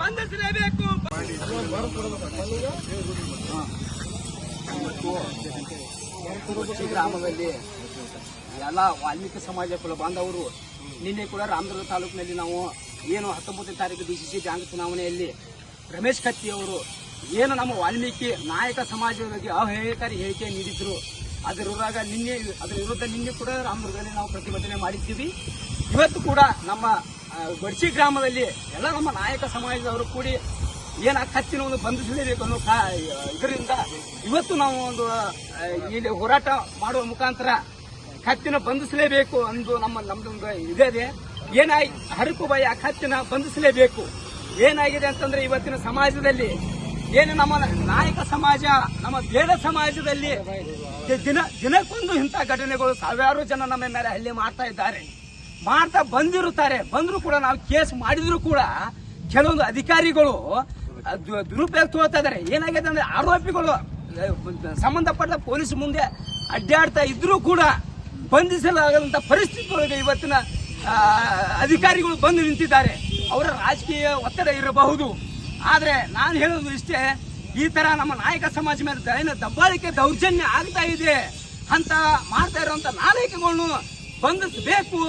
ಬಂಧಿಸಲೇಬೇಕು! ಕುರುಬುಕ್ಷಿ ಗ್ರಾಮದಲ್ಲಿ ಎಲ್ಲ ವಾಲ್ಮೀಕಿ ಸಮಾಜ ಕೂಡ ಬಾಂಧವರು, ನಿನ್ನೆ ಕೂಡ ರಾಮದುರ್ಗ ತಾಲೂಕಿನಲ್ಲಿ ನಾವು ಏನು ಹತ್ತೊಂಬತ್ತನೇ ತಾರೀಕು ಬಿ ಸಿ ಸಿ ಬ್ಯಾಂಕ್ ಚುನಾವಣೆಯಲ್ಲಿ ರಮೇಶ್ ಕತ್ತಿ ಅವರು ಏನು ನಮ್ಮ ವಾಲ್ಮೀಕಿ ನಾಯಕ ಸಮಾಜದ ಬಗ್ಗೆ ಅಹೇಯಕಾರಿ ಹೇಳಿಕೆ ನೀಡಿದ್ರು. ಅದರ ವಿರುದ್ಧ ನಿನ್ನೆ, ಅದರ ವಿರುದ್ಧ ನಿನ್ನೆ ಕೂಡ ರಾಮದುರ್ಗದಲ್ಲಿ ನಾವು ಪ್ರತಿಭಟನೆ ಮಾಡಿದ್ದೀವಿ. ಇವತ್ತು ಕೂಡ ನಮ್ಮ ಆ, ಗೊಡ್ಸಿ ಗ್ರಾಮದಲ್ಲಿ ಎಲ್ಲ ನಮ್ಮ ನಾಯಕ ಸಮಾಜದವರು ಕೂಡಿ ಏನ ಕತ್ತಿನ ಒಂದು ಬಂಧಿಸಲೇಬೇಕು ಅನ್ನೋ ಕಾ- ಇದರಿಂದ ಇವತ್ತು ನಾವು ಒಂದು ಇಲ್ಲಿ ಹೋರಾಟ ಮಾಡುವ ಮುಖಾಂತರ ಕತ್ತಿನ ಬಂಧಿಸಲೇಬೇಕು ಅಂದು ನಮ್ಮ ನಮ್ದೊಂದು ಇದೆ ಏನಾಗಿ ಹರಕು ಆ ಕತ್ತಿನ ಬಂಧಿಸಲೇಬೇಕು. ಏನಾಗಿದೆ ಅಂತಂದ್ರೆ ಇವತ್ತಿನ ಸಮಾಜದಲ್ಲಿ ಏನು ನಮ್ಮ ನಾಯಕ ಸಮಾಜ ನಮ್ಮ ಬೇಡ ಸಮಾಜದಲ್ಲಿ ದಿನ ದಿನಕ್ಕೊಂದು ಇಂಥ ಘಟನೆಗಳು ಸಾವಿರಾರು ಜನ ನಮ್ಮ ಮೇಲೆ ಹಲ್ಲೆ ಮಾಡ್ತಾ ಇದ್ದಾರೆ. ಮಾಡ್ತಾ ಬಂದಿರುತ್ತಾರೆ. ಬಂದ್ರು ಕೂಡ ನಾವು ಕೇಸ್ ಮಾಡಿದ್ರು ಕೂಡ ಕೆಲವೊಂದು ಅಧಿಕಾರಿಗಳು ದುರುಪಯೋಗ ತಗೋತಾ ಇದಾರೆ ಏನಾಗಿದೆ ಅಂದ್ರೆ ಆರೋಪಿಗಳು ಸಂಬಂಧಪಟ್ಟ ಪೊಲೀಸ್ ಮುಂದೆ ಅಡ್ಡಾಡ್ತಾ ಇದ್ರೂ ಕೂಡ ಬಂಧಿಸಲಾಗದಂತ ಪರಿಸ್ಥಿತಿ ಇವತ್ತಿನ ಅಧಿಕಾರಿಗಳು ಬಂದು ನಿಂತಿದ್ದಾರೆ. ಅವರ ರಾಜಕೀಯ ಒತ್ತಡ ಇರಬಹುದು. ಆದ್ರೆ ನಾನು ಹೇಳೋದು ಇಷ್ಟೇ, ಈ ತರ ನಮ್ಮ ನಾಯಕ ಸಮಾಜ ಮೇಲೆ ದೈನ ದಬ್ಬಾಳಿಕೆ ದೌರ್ಜನ್ಯ ಆಗ್ತಾ ಇದೆ ಅಂತ ಮಾಡ್ತಾ ಇರುವಂತ ನಾಯಕಗಳನ್ನು ಬಂಧಿಸಬೇಕು.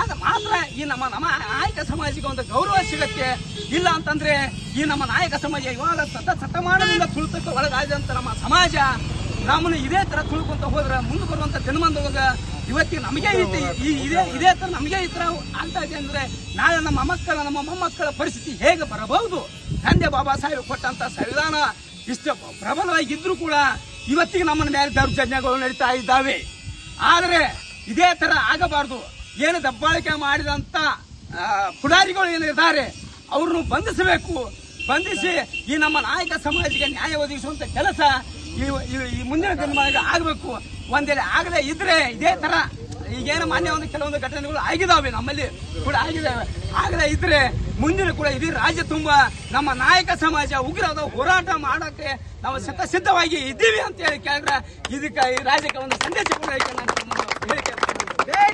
ಆಗ ಮಾತ್ರ ಈ ನಮ್ಮ ನಮ್ಮ ನಾಯಕ ಸಮಾಜಕ್ಕೆ ಒಂದು ಗೌರವ ಸಿಗತ್ತೆ. ಇಲ್ಲ ಅಂತಂದ್ರೆ ಈ ನಮ್ಮ ನಾಯಕ ಸಮಾಜ ಇವಾಗ ಸತ ಶತಮಾನದಿಂದ ತುಳಿತಕ್ಕೆ ಒಳಗಾದಂತ ನಮ್ಮ ಸಮಾಜ ನಮ್ಮನ್ನು ಇದೇ ತರ ತುಳ್ಕೊಂತ ಹೋದ್ರೆ ಮುಂದೆ ಬರುವಂತ ದಿನಮಾನದೊಳಗ ಇವತ್ತಿಗೆ ನಮಗೆ ಐತಿ ಈ ಇದೇ ಇದೇ ತರ ನಮಗೆ ಈ ತರ ಆಗ್ತಾ ಇದೆ ಅಂದ್ರೆ ನಾಳೆ ನಮ್ಮ ಮಕ್ಕಳ, ನಮ್ಮ ಮೊಮ್ಮಕ್ಕಳ ಪರಿಸ್ಥಿತಿ ಹೇಗೆ ಬರಬಹುದು? ತಂದೆ ಬಾಬಾ ಸಾಹೇಬ್ ಕೊಟ್ಟಂತ ಸಂವಿಧಾನ ಇಷ್ಟು ಪ್ರಬಲವಾಗಿದ್ರು ಕೂಡ ಇವತ್ತಿಗೆ ನಮ್ಮನ್ನ ಮೇಲೆ ದೌರ್ಜನ್ಯಗಳು ನಡೀತಾ ಇದ್ದಾವೆ. ಆದರೆ ಇದೇ ತರ ಆಗಬಾರದು. ಏನು ದಬ್ಬಾಳಿಕೆ ಮಾಡಿದಂತ ಪುಡಾರಿಗಳು ಏನಿದ್ದಾರೆ ಅವ್ರನ್ನು ಬಂಧಿಸಬೇಕು. ಬಂಧಿಸಿ ಈ ನಮ್ಮ ನಾಯಕ ಸಮಾಜಕ್ಕೆ ನ್ಯಾಯ ಒದಗಿಸುವಂತ ಕೆಲಸ ಈ ಮುಂದಿನ ದಿನಮಾನಕ್ಕೆ ಆಗಬೇಕು. ಒಂದೇಳೆ ಆಗದೆ ಇದ್ರೆ ಇದೇ ತರ ಈಗೇನು ಮಾನ್ಯ ಒಂದು ಕೆಲವೊಂದು ಘಟನೆಗಳು ಆಗಿದಾವೆ. ನಮ್ಮಲ್ಲಿ ಕೂಡ ಆಗಿದಾವೆ ಆಗದೆ ಇದ್ರೆ ಮುಂದಿನ ಕೂಡ ಇಡೀ ರಾಜ್ಯ ತುಂಬ ನಮ್ಮ ನಾಯಕ ಸಮಾಜ ಉಗ್ರವಾದ ಹೋರಾಟ ಮಾಡಕ್ಕೆ ನಾವು ಸತ ಸಿದ್ಧವಾಗಿ ಇದ್ದೀವಿ ಅಂತ ಹೇಳಿ ಕೇಳಿದ್ರೆ ಇದಕ್ಕೆ ಈ ರಾಜ್ಯಕ್ಕೆ ಒಂದು ಸಂದೇಶ ಕೂಡ ನಾನು ಹೇಳಿಕೆ